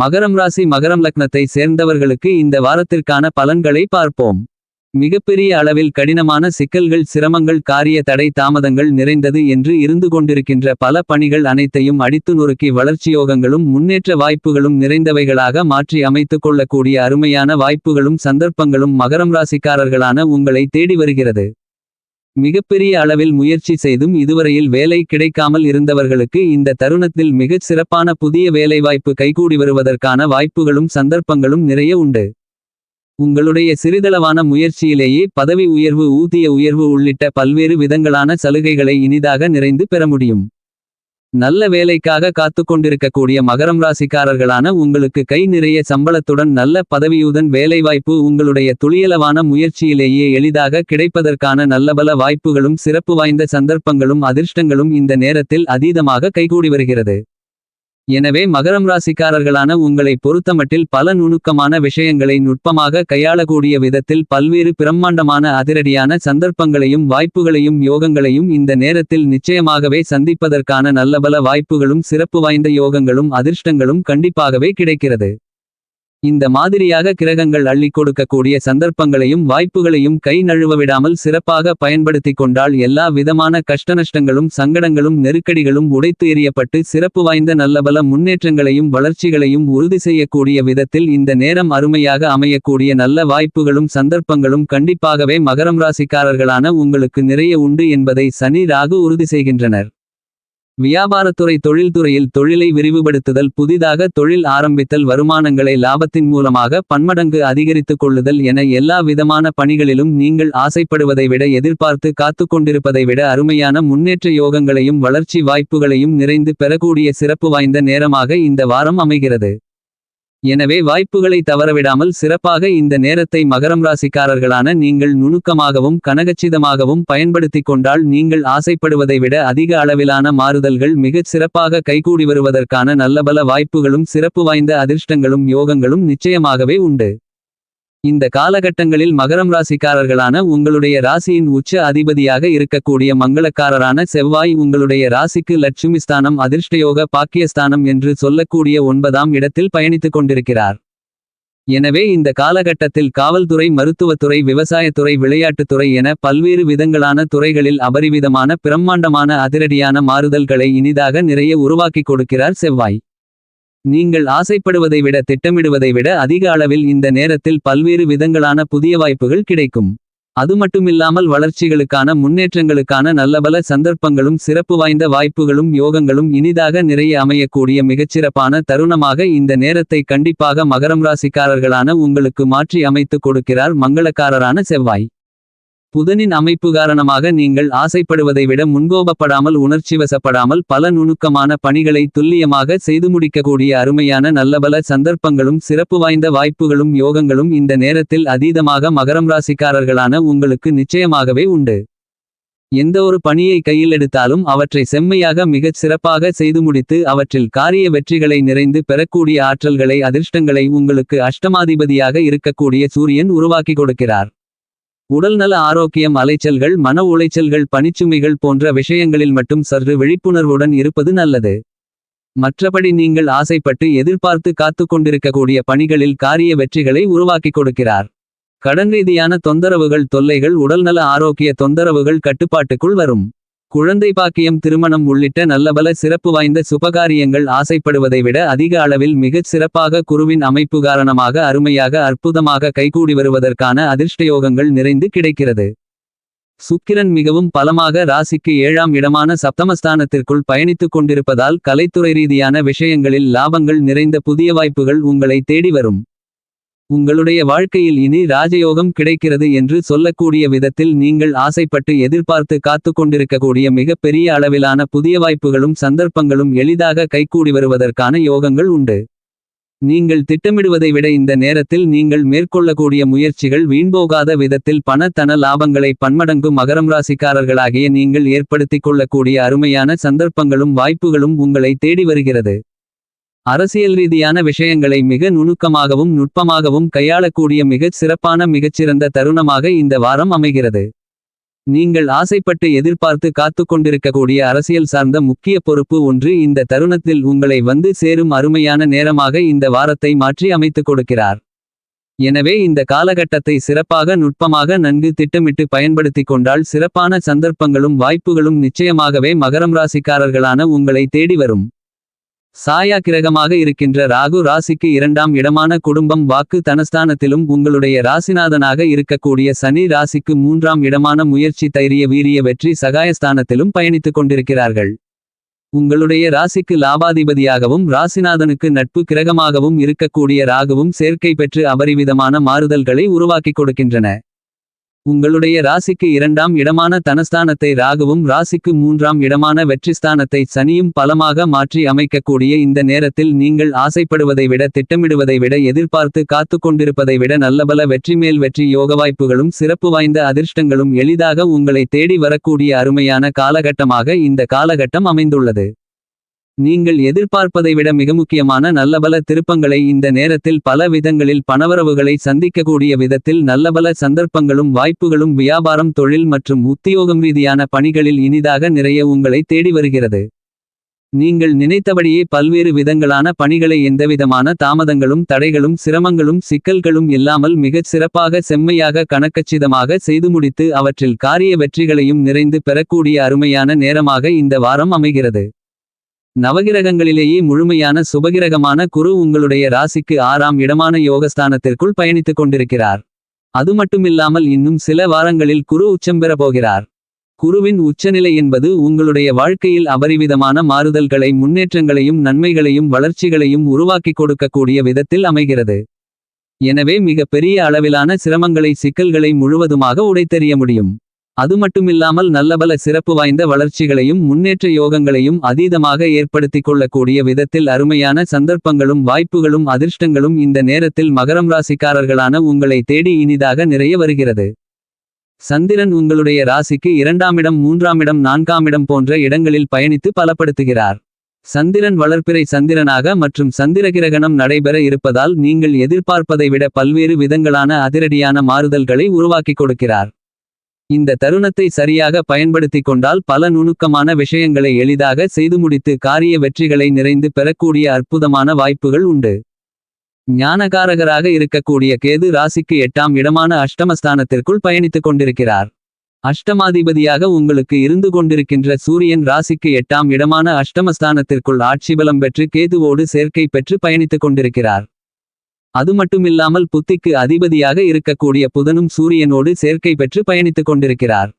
மகரம் ராசி மகரம் லக்னத்தை சேர்ந்தவர்களுக்கு இந்த வாரத்திற்கான பலன்களை பார்ப்போம். மிகப்பெரிய அளவில் கடினமான சிக்கல்கள் சிரமங்கள் காரிய தடை தாமதங்கள் நிறைந்தது என்று இருந்து கொண்டிருக்கின்ற பல பணிகள் அனைத்தையும் அடித்து நொறுக்கி வளர்ச்சியோகங்களும் முன்னேற்ற வாய்ப்புகளும் நிறைந்தவைகளாக மாற்றி அமைத்துக் கொள்ளக்கூடிய அருமையான வாய்ப்புகளும் சந்தர்ப்பங்களும் மகரம் ராசிக்காரர்களான உங்களை தேடி வருகிறது. மிகப்பெரிய அளவில் முயற்சி செய்தும் இதுவரையில் வேலை கிடைக்காமல் இருந்தவர்களுக்கு இந்த தருணத்தில் மிகச் சிறப்பான புதிய வேலைவாய்ப்பு கைகூடி வருவதற்கான வாய்ப்புகளும் சந்தர்ப்பங்களும் நிறைய உண்டு. உங்களுடைய சிறிதளவான முயற்சியிலேயே பதவி உயர்வு ஊதிய உயர்வு உள்ளிட்ட பல்வேறு விதங்களான சலுகைகளை இனிதாக நிறைந்து பெற முடியும். நல்ல வேலைக்காக காத்துக்கொண்டிருக்கக்கூடிய மகரம் ராசிக்காரர்களான உங்களுக்கு கை நிறைய சம்பளத்துடன் நல்ல பதவியுடன் வேலைவாய்ப்பு உங்களுடைய துளியளவான முயற்சியிலேயே எளிதாக கிடைப்பதற்கான நல்லபல வாய்ப்புகளும் சிறப்பு வாய்ந்த சந்தர்ப்பங்களும் அதிர்ஷ்டங்களும் இந்த நேரத்தில் அதீதமாக கைகூடி வருகிறது. எனவே மகரம் ராசிக்காரர்களான உங்களை பொறுத்தமட்டில் பல நுணுக்கமான விஷயங்களை நுட்பமாக கையாளக்கூடிய விதத்தில் பல்வேறு பிரம்மாண்டமான அதிரடியான சந்தர்ப்பங்களையும் வாய்ப்புகளையும் யோகங்களையும் இந்த நேரத்தில் நிச்சயமாகவே சந்திப்பதற்கான நல்லபல வாய்ப்புகளும் சிறப்பு வாய்ந்த யோகங்களும் அதிர்ஷ்டங்களும் கண்டிப்பாகவே கிடைக்கிறது. இந்த மாதிரியாக கிரகங்கள் அள்ளிக் கொடுக்கக்கூடிய சந்தர்ப்பங்களையும் வாய்ப்புகளையும் கை நழுவ விடாமல் சிறப்பாக பயன்படுத்திக் கொண்டால் எல்லா விதமான கஷ்டநஷ்டங்களும் சங்கடங்களும் நெருக்கடிகளும் உடைத்து எறியப்பட்டு சிறப்பு வாய்ந்த நல்லபல முன்னேற்றங்களையும் வளர்ச்சிகளையும் உறுதி செய்யக்கூடிய விதத்தில் இந்த நேரம் அருமையாக அமையக்கூடிய நல்ல வாய்ப்புகளும் சந்தர்ப்பங்களும் கண்டிப்பாகவே மகரம் ராசிக்காரர்களான உங்களுக்கு நிறைய உண்டு என்பதை சனி ராகு உறுதி செய்கின்றனர். வியாபாரத்துறை தொழில்துறையில் தொழிலை விரிவுபடுத்துதல் புதிதாக தொழில் ஆரம்பித்தல் வருமானங்களை லாபத்தின் மூலமாக பன்மடங்கு அதிகரித்துக் கொள்ளுதல் என எல்லா விதமான பணிகளிலும் நீங்கள் ஆசைப்படுவதை விட எதிர்பார்த்து காத்துக்கொண்டிருப்பதை விட அருமையான முன்னேற்ற யோகங்களையும் வளர்ச்சி வாய்ப்புகளையும் நிறைந்து பெறக்கூடிய சிறப்பு வாய்ந்த நேரமாக இந்த வாரம் அமைகிறது. எனவே வாய்ப்புகளை தவறவிடாமல் சிறப்பாக இந்த நேரத்தை மகரம் ராசிக்காரர்களான நீங்கள் நுணுக்கமாகவும் கனகச்சிதமாகவும் பயன்படுத்திக் கொண்டால் நீங்கள் ஆசைப்படுவதை விட அதிக அளவிலான மாறுதல்கள் மிகச் சிறப்பாக கைகூடி வருவதற்கான நல்லபல வாய்ப்புகளும் சிறப்பு வாய்ந்த அதிர்ஷ்டங்களும் யோகங்களும் நிச்சயமாகவே உண்டு. இந்த காலகட்டங்களில் மகரம் ராசிக்காரர்களான உங்களுடைய ராசியின் உச்ச அதிபதியாக இருக்கக்கூடிய மங்களக்காரரான செவ்வாய் உங்களுடைய ராசிக்கு லட்சுமி ஸ்தானம் அதிர்ஷ்டயோக பாக்கியஸ்தானம் என்று சொல்லக்கூடிய ஒன்பதாம் இடத்தில் பயணித்துக் கொண்டிருக்கிறார். எனவே இந்த காலகட்டத்தில் காவல்துறை மருத்துவத்துறை விவசாயத்துறை விளையாட்டுத்துறை என பல்வேறு விதங்களான துறைகளில் அபரிவிதமான பிரம்மாண்டமான அதிரடியான மாறுதல்களை இனிதாக நிறைய உருவாக்கிக் கொடுக்கிறார் செவ்வாய். நீங்கள் ஆசைப்படுவதை விட திட்டமிடுவதை விட அதிக அளவில் இந்த நேரத்தில் பல்வேறு விதங்களான புதிய வாய்ப்புகள் கிடைக்கும். அதுமட்டுமில்லாமல் வளர்ச்சிகளுக்கான முன்னேற்றங்களுக்கான நல்லபல சந்தர்ப்பங்களும் சிறப்பு வாய்ந்த வாய்ப்புகளும் யோகங்களும் இனிதாக நிறைய அமையக்கூடிய மிகச்சிறப்பான தருணமாக இந்த நேரத்தை கண்டிப்பாக மகரம் ராசிக்காரர்களான உங்களுக்கு மாற்றி அமைத்துக் கொடுக்கிறார் மங்களக்காரரான செவ்வாய். புதனின் அமைப்பு காரணமாக நீங்கள் ஆசைப்படுவதை விட முன்கோபப்படாமல் உணர்ச்சிவசப்படாமல் பல நுணுக்கமான பணிகளை துல்லியமாக செய்து முடிக்கக்கூடிய அருமையான நல்லபல சந்தர்ப்பங்களும் சிறப்பு வாய்ந்த வாய்ப்புகளும் யோகங்களும் இந்த நேரத்தில் அதீதமாக மகரம் ராசிக்காரர்களான உங்களுக்கு நிச்சயமாகவே உண்டு. எந்தவொரு பணியை கையில் எடுத்தாலும் அவற்றை செம்மையாக மிகச் சிறப்பாக செய்து முடித்து அவற்றில் காரிய வெற்றிகளை நிறைந்து பெறக்கூடிய ஆற்றல்களை அதிர்ஷ்டங்களை உங்களுக்கு அஷ்டமாதிபதியாக இருக்கக்கூடிய சூரியன் உருவாக்கி கொடுக்கிறார். உடல்நல ஆரோக்கியம் அலைச்சல்கள் மன உளைச்சல்கள் பணிச்சுமைகள் போன்ற விஷயங்களில் மட்டும் சற்று விழிப்புணர்வுடன் இருப்பது நல்லது. மற்றபடி நீங்கள் ஆசைப்பட்டு எதிர்பார்த்து காத்துக்கொண்டிருக்கக்கூடிய பணிகளில் காரிய வெற்றிகளை உருவாக்கிக் கொடுக்கிறார். கடன் ரீதியான தொந்தரவுகள் தொல்லைகள் உடல்நல ஆரோக்கிய தொந்தரவுகள் கட்டுப்பாட்டுக்குள் வரும். குழந்தை பாக்கியம் திருமணம் உள்ளிட்ட நல்லபல சிறப்பு வாய்ந்த சுபகாரியங்கள் ஆசைப்படுவதை விட அதிக அளவில் மிகச் சிறப்பாக குருவின் அமைப்பு காரணமாக அருமையாக அற்புதமாக கைகூடி வருவதற்கான அதிர்ஷ்டயோகங்கள் நிறைந்து கிடைக்கிறது. சுக்கிரன் மிகவும் பலமாக ராசிக்கு ஏழாம் இடமான சப்தமஸ்தானத்திற்குள் பயணித்துக் கொண்டிருப்பதால் கலைத்துறை ரீதியான விஷயங்களில் லாபங்கள் நிறைந்த புதிய வாய்ப்புகள் உங்களை தேடி வரும். உங்களுடைய வாழ்க்கையில் இனி ராஜயோகம் கிடைக்கிறது என்று சொல்லக்கூடிய விதத்தில் நீங்கள் ஆசைப்பட்டு எதிர்பார்த்து காத்துக்கொண்டிருக்கக்கூடிய கொண்டிருக்கக்கூடிய பெரிய அளவிலான புதிய வாய்ப்புகளும் சந்தர்ப்பங்களும் எளிதாக கைகூடி வருவதற்கான யோகங்கள் உண்டு. நீங்கள் திட்டமிடுவதை விட இந்த நேரத்தில் நீங்கள் மேற்கொள்ளக்கூடிய முயற்சிகள் வீண்போகாத விதத்தில் பணத்தன லாபங்களை பன்மடங்கு மகரம் ராசிக்காரர்களாகிய நீங்கள் ஏற்படுத்திக் கொள்ளக்கூடிய அருமையான சந்தர்ப்பங்களும் வாய்ப்புகளும் உங்களை தேடி வருகிறது. அரசியல் ரீதியான விஷயங்களை மிக நுணுக்கமாகவும் நுட்பமாகவும் கையாளக்கூடிய மிகச் சிறப்பான மிகச்சிறந்த தருணமாக இந்த வாரம் அமைகிறது. நீங்கள் ஆசைப்பட்டு எதிர்பார்த்து காத்துக் கொண்டிருக்கக்கூடிய அரசியல் சார்ந்த முக்கிய பொறுப்பு ஒன்று இந்த தருணத்தில் உங்களை வந்து சேரும் அருமையான நேரமாக இந்த வாரத்தை மாற்றி அமைத்துக் கொடுக்கிறார். எனவே இந்த காலகட்டத்தை சிறப்பாக நுட்பமாக நன்கு திட்டமிட்டு பயன்படுத்திக் கொண்டால் சிறப்பான சந்தர்ப்பங்களும் வாய்ப்புகளும் நிச்சயமாகவே மகரம் ராசிக்காரர்களான உங்களை தேடி வரும். சாயா கிரகமாக இருக்கின்ற ராகு ராசிக்கு இரண்டாம் இடமான குடும்பம் வாக்கு தனஸ்தானத்திலும் உங்களுடைய ராசிநாதனாக இருக்கக்கூடிய சனி ராசிக்கு மூன்றாம் இடமான முயற்சி தைரிய வீரிய வெற்றி சகாயஸ்தானத்திலும் பயணித்துக் கொண்டிருக்கிறார்கள். உங்களுடைய ராசிக்கு லாபாதிபதியாகவும் ராசிநாதனுக்கு நட்பு கிரகமாகவும் இருக்கக்கூடிய ராகுவும் சேர்க்கை பெற்று அபரிவிதமான மாறுதல்களை உருவாக்கிக் கொடுக்கின்றன. உங்களுடைய ராசிக்கு இரண்டாம் இடமான தனஸ்தானத்தை ராகுவும் ராசிக்கு மூன்றாம் இடமான வெற்றிஸ்தானத்தை சனியும் பலமாக மாற்றி அமைக்கக்கூடிய இந்த நேரத்தில் நீங்கள் ஆசைப்படுவதை விட திட்டமிடுவதை விட எதிர்பார்த்து காத்துக் கொண்டிருப்பதை விட நல்லபல வெற்றிமேல் வெற்றி யோக வாய்ப்புகளும் சிறப்பு வாய்ந்த அதிர்ஷ்டங்களும் எளிதாக உங்களை தேடி வரக்கூடிய அருமையான காலகட்டமாக இந்த காலகட்டம் அமைந்துள்ளது. நீங்கள் எதிர்பார்ப்பதை விட மிக முக்கியமான நல்லபல திருப்பங்களை இந்த நேரத்தில் பல விதங்களில் பணவரவுகளை சந்திக்கக்கூடிய விதத்தில் நல்லபல சந்தர்ப்பங்களும் வாய்ப்புகளும் வியாபாரம் தொழில் மற்றும் உத்தியோகம் ரீதியான பணிகளில் இனிதாக நிறைய உங்களை தேடி வருகிறது. நீங்கள் நினைத்தபடியே பல்வேறு விதங்களான பணிகளை எந்தவிதமான தாமதங்களும் தடைகளும் சிரமங்களும் சிக்கல்களும் இல்லாமல் மிகச் சிறப்பாக செம்மையாக கணக்கச்சிதமாக செய்து முடித்து அவற்றில் காரிய வெற்றிகளையும் நிறைந்து பெறக்கூடிய அருமையான நேரமாக இந்த வாரம் அமைகிறது. நவகிரகங்களிலேயே முழுமையான சுபகிரகமான குரு உங்களுடைய ராசிக்கு ஆறாம் இடமான யோகஸ்தானத்திற்குள் பயணித்துக் கொண்டிருக்கிறார். அதுமட்டுமில்லாமல் இன்னும் சில வாரங்களில் குரு உச்சம் பெறப் போகிறார். குருவின் உச்சநிலை என்பது உங்களுடைய வாழ்க்கையில் அபரிவிதமான மாறுதல்களை முன்னேற்றங்களையும் நன்மைகளையும் வளர்ச்சிகளையும் உருவாக்கிக் கொடுக்கக்கூடிய விதத்தில் அமைகிறது. எனவே மிக பெரிய அளவிலான சிரமங்களை சிக்கல்களை முழுவதுமாக உடைத்தெறிய முடியும். அதுமட்டுமில்லாமல் நல்லபல சிறப்பு வாய்ந்த வளர்ச்சிகளையும் முன்னேற்ற யோகங்களையும் அதீதமாக ஏற்படுத்திக் கொள்ளக்கூடிய விதத்தில் அருமையான சந்தர்ப்பங்களும் வாய்ப்புகளும் அதிர்ஷ்டங்களும் இந்த நேரத்தில் மகரம் ராசிக்காரர்களான உங்களை தேடி இனிதாக நிறைய வருகிறது. சந்திரன் உங்களுடைய ராசிக்கு இரண்டாமிடம் மூன்றாமிடம் நான்காமிடம் போன்ற இடங்களில் பயணித்து பலப்படுத்துகிறார். சந்திரன் வளர்ப்பிறை சந்திரனாக மற்றும் சந்திரகிரகணம் நடைபெற இருப்பதால் நீங்கள் எதிர்பார்ப்பதை விட பல்வேறு விதங்களான அதிரடியான மாறுதல்களை உருவாக்கிக் கொடுக்கிறார். இந்த தருணத்தை சரியாக பயன்படுத்திக் கொண்டால் பல நுணுக்கமான விஷயங்களை எளிதாக செய்து முடித்து காரிய வெற்றிகளை நிறைந்து பெறக்கூடிய அற்புதமான வாய்ப்புகள் உண்டு. ஞானகாரகராக இருக்கக்கூடிய கேது ராசிக்கு எட்டாம் இடமான அஷ்டமஸ்தானத்திற்குள் பயணித்துக் கொண்டிருக்கிறார். அஷ்டமாதிபதியாக உங்களுக்கு இருந்து கொண்டிருக்கின்ற சூரியன் ராசிக்கு எட்டாம் இடமான அஷ்டமஸ்தானத்திற்குள் ஆட்சிபலம் பெற்று கேதுவோடு சேர்க்கை பெற்று பயணித்துக் கொண்டிருக்கிறார். அதுமட்டுமில்லாமல் புத்திக்கு அதிபதியாக இருக்கக்கூடிய புதனும் சூரியனோடு சேர்க்கை பெற்று பயணித்துக் கொண்டிருக்கிறார்.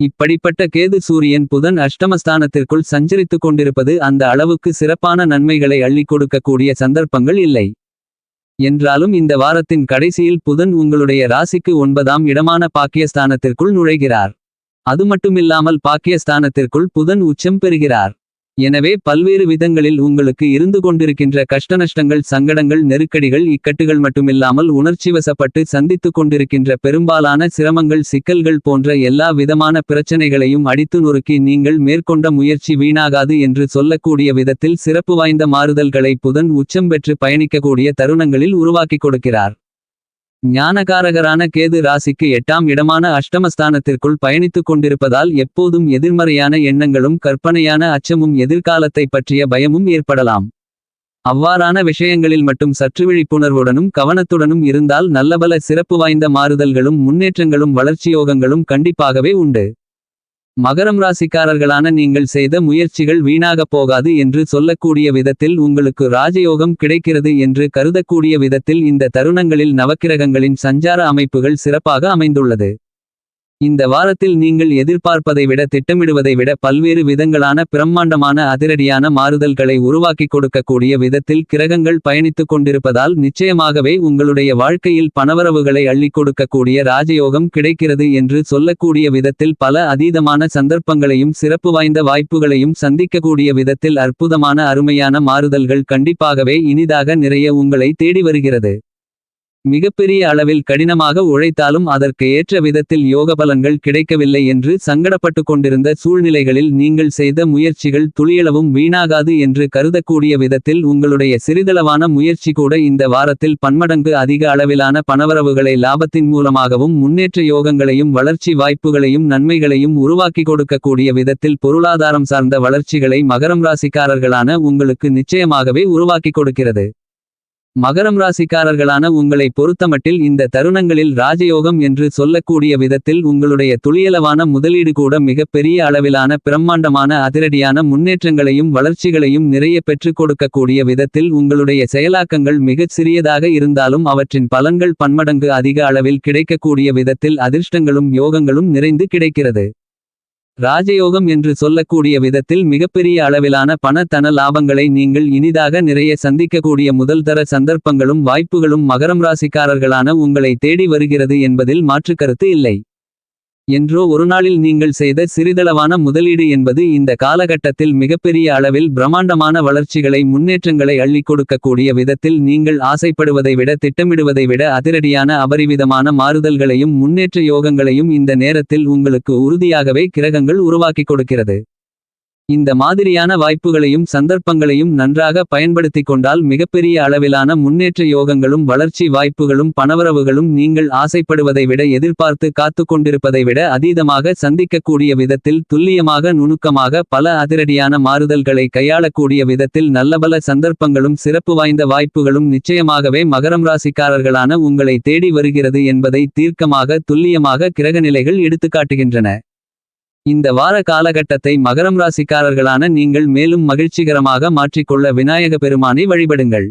இப்படிப்பட்ட கேது சூரியன் புதன் அஷ்டமஸ்தானத்திற்குள் சஞ்சரித்துக் கொண்டிருப்பது அந்த அளவுக்கு சிறப்பான நன்மைகளை அள்ளிக் கொடுக்கக்கூடிய சந்தர்ப்பங்கள் இல்லை. என்றாலும் இந்த வாரத்தின் கடைசியில் புதன் உங்களுடைய ராசிக்கு ஒன்பதாம் இடமான பாக்கியஸ்தானத்திற்குள் நுழைகிறார். அது மட்டுமில்லாமல் பாக்கியஸ்தானத்திற்குள் புதன் உச்சம் பெறுகிறார். எனவே பல்வேறு விதங்களில் உங்களுக்கு இருந்து கொண்டிருக்கின்ற கஷ்டநஷ்டங்கள் சங்கடங்கள் நெருக்கடிகள் இக்கட்டுகள் மட்டுமில்லாமல் உணர்ச்சிவசப்பட்டு சந்தித்துக் கொண்டிருக்கின்ற பெரும்பாலான சிரமங்கள் சிக்கல்கள் போன்ற எல்லா விதமான பிரச்சனைகளையும் அடித்து நொறுக்கி நீங்கள் மேற்கொண்ட முயற்சி வீணாகாது என்று சொல்லக்கூடிய விதத்தில் சிறப்பு வாய்ந்த மாறுதல்களை புதன் உச்சம் பெற்று பயணிக்கக்கூடிய தருணங்களில் உருவாக்கிக் கொடுக்கிறார். ஞானகாரகரான கேது ராசிக்கு எட்டாம் இடமான அஷ்டமஸ்தானத்திற்குள் பயணித்துக் கொண்டிருப்பதால் எப்போதும் எதிர்மறையான எண்ணங்களும் கற்பனையான அச்சமும் எதிர்காலத்தை பற்றிய பயமும் ஏற்படலாம். அவ்வாறான விஷயங்களில் மட்டும் சற்று விழிப்புணர்வுடனும் கவனத்துடனும் இருந்தால் நல்லபல சிறப்பு வாய்ந்த மாறுதல்களும் முன்னேற்றங்களும் வளர்ச்சியோகங்களும் கண்டிப்பாகவே உண்டு. மகரம் ராசிக்காரர்களான நீங்கள் செய்த முயற்சிகள் வீணாகப் போகாது என்று சொல்லக்கூடிய விதத்தில் உங்களுக்கு ராஜயோகம் கிடைக்கிறது என்று கருதக்கூடிய விதத்தில் இந்த தருணங்களில் நவக்கிரகங்களின் சஞ்சார அமைப்புகள் சிறப்பாக அமைந்துள்ளது. இந்த வாரத்தில் நீங்கள் எதிர்பார்ப்பதை விட திட்டமிடுவதை விட பல்வேறு விதங்களான பிரம்மாண்டமான அதிரடியான மாறுதல்களை உருவாக்கிக் கொடுக்கக்கூடிய விதத்தில் கிரகங்கள் பயணித்துக் கொண்டிருப்பதால் நிச்சயமாகவே உங்களுடைய வாழ்க்கையில் பணவரவுகளை அள்ளிக் கொடுக்கக்கூடிய ராஜயோகம் கிடைக்கிறது என்று சொல்லக்கூடிய விதத்தில் பல அதீதமான சந்தர்ப்பங்களையும் சிறப்பு வாய்ந்த வாய்ப்புகளையும் சந்திக்கக்கூடிய விதத்தில் அற்புதமான அருமையான மாறுதல்கள் கண்டிப்பாகவே இனிதாக நிறைய உங்களை தேடி வருகிறது. மிகப்பெரிய அளவில் கடினமாக உழைத்தாலும் அதற்கு ஏற்ற விதத்தில் யோக பலன்கள் கிடைக்கவில்லை என்று சங்கடப்பட்டு கொண்டிருந்த சூழ்நிலைகளில் நீங்கள் செய்த முயற்சிகள் துளியளவும் வீணாகாது என்று கருதக்கூடிய விதத்தில் உங்களுடைய சிறிதளவான முயற்சி கூட இந்த வாரத்தில் பன்மடங்கு அதிக அளவிலான பணவரவுகளை லாபத்தின் மூலமாகவும் முன்னேற்ற யோகங்களையும் வளர்ச்சி வாய்ப்புகளையும் நன்மைகளையும் உருவாக்கி கொடுக்கக்கூடிய விதத்தில் பொருளாதாரம் சார்ந்த வளர்ச்சிகளை மகரம் ராசிக்காரர்களான உங்களுக்கு நிச்சயமாகவே உருவாக்கி கொடுக்கிறது. மகரம் ராசிக்காரர்களான உங்களை பொறுத்தமட்டில் இந்த தருணங்களில் ராஜயோகம் என்று சொல்லக்கூடிய விதத்தில் உங்களுடைய துளியளவான முதலீடு கூட மிகப்பெரிய அளவிலான பிரம்மாண்டமான அதிரடியான முன்னேற்றங்களையும் வளர்ச்சிகளையும் நிறைய பெற்றுக் கொடுக்கக்கூடிய விதத்தில் உங்களுடைய செயலாக்கங்கள் மிகச் சிறியதாக இருந்தாலும் அவற்றின் பலன்கள் பன்மடங்கு அதிக அளவில் கிடைக்கக்கூடிய விதத்தில் அதிர்ஷ்டங்களும் யோகங்களும் நிறைந்து கிடைக்கிறது. ராஜயோகம் என்று சொல்லக்கூடிய விதத்தில் மிகப்பெரிய அளவிலான பண தன லாபங்களை நீங்கள் இனிதாக நிறைய சந்திக்கக்கூடிய முதல்தர சந்தர்ப்பங்களும் வாய்ப்புகளும் மகரம் ராசிக்காரர்களான உங்களை தேடி வருகிறது என்பதில் மாற்றுக்கருத்து இல்லை. என்றோ ஒருநாளில் நீங்கள் செய்த சிறிதளவான முதலீடு என்பது இந்த காலகட்டத்தில் மிகப்பெரிய அளவில் பிரம்மாண்டமான வளர்ச்சிகளை முன்னேற்றங்களை அள்ளிக் கொடுக்கக்கூடிய விதத்தில் நீங்கள் ஆசைப்படுவதை விட திட்டமிடுவதை விட அதிரடியான அபரிவிதமான மாறுதல்களையும் முன்னேற்ற யோகங்களையும் இந்த நேரத்தில் உங்களுக்கு உறுதியாகவே கிரகங்கள் உருவாக்கிக் கொடுக்கிறது. இந்த மாதிரியான வாய்ப்புகளையும் சந்தர்ப்பங்களையும் நன்றாக பயன்படுத்திக் கொண்டால் மிகப்பெரிய அளவிலான முன்னேற்ற யோகங்களும் வளர்ச்சி வாய்ப்புகளும் பணவரவுகளும் நீங்கள் ஆசைப்படுவதை விட எதிர்பார்த்து காத்து கொண்டிருப்பதை விட அதீதமாக சந்திக்கக்கூடிய விதத்தில் துல்லியமாக நுணுக்கமாக பல அதிரடியான மாறுதல்களை கையாளக்கூடிய விதத்தில் நல்லபல சந்தர்ப்பங்களும் சிறப்பு வாய்ந்த வாய்ப்புகளும் நிச்சயமாகவே மகரம் ராசிக்காரர்களான உங்களை தேடி வருகிறது என்பதை தீர்க்கமாக துல்லியமாக கிரகநிலைகள் எடுத்துக்காட்டுகின்றன. இந்த வார காலகட்டத்தை மகரம் ராசிக்காரர்களான நீங்கள் மேலும் மகிழ்ச்சிகரமாக மாற்றிக்கொள்ள விநாயக பெருமானை வழிபடுங்கள்.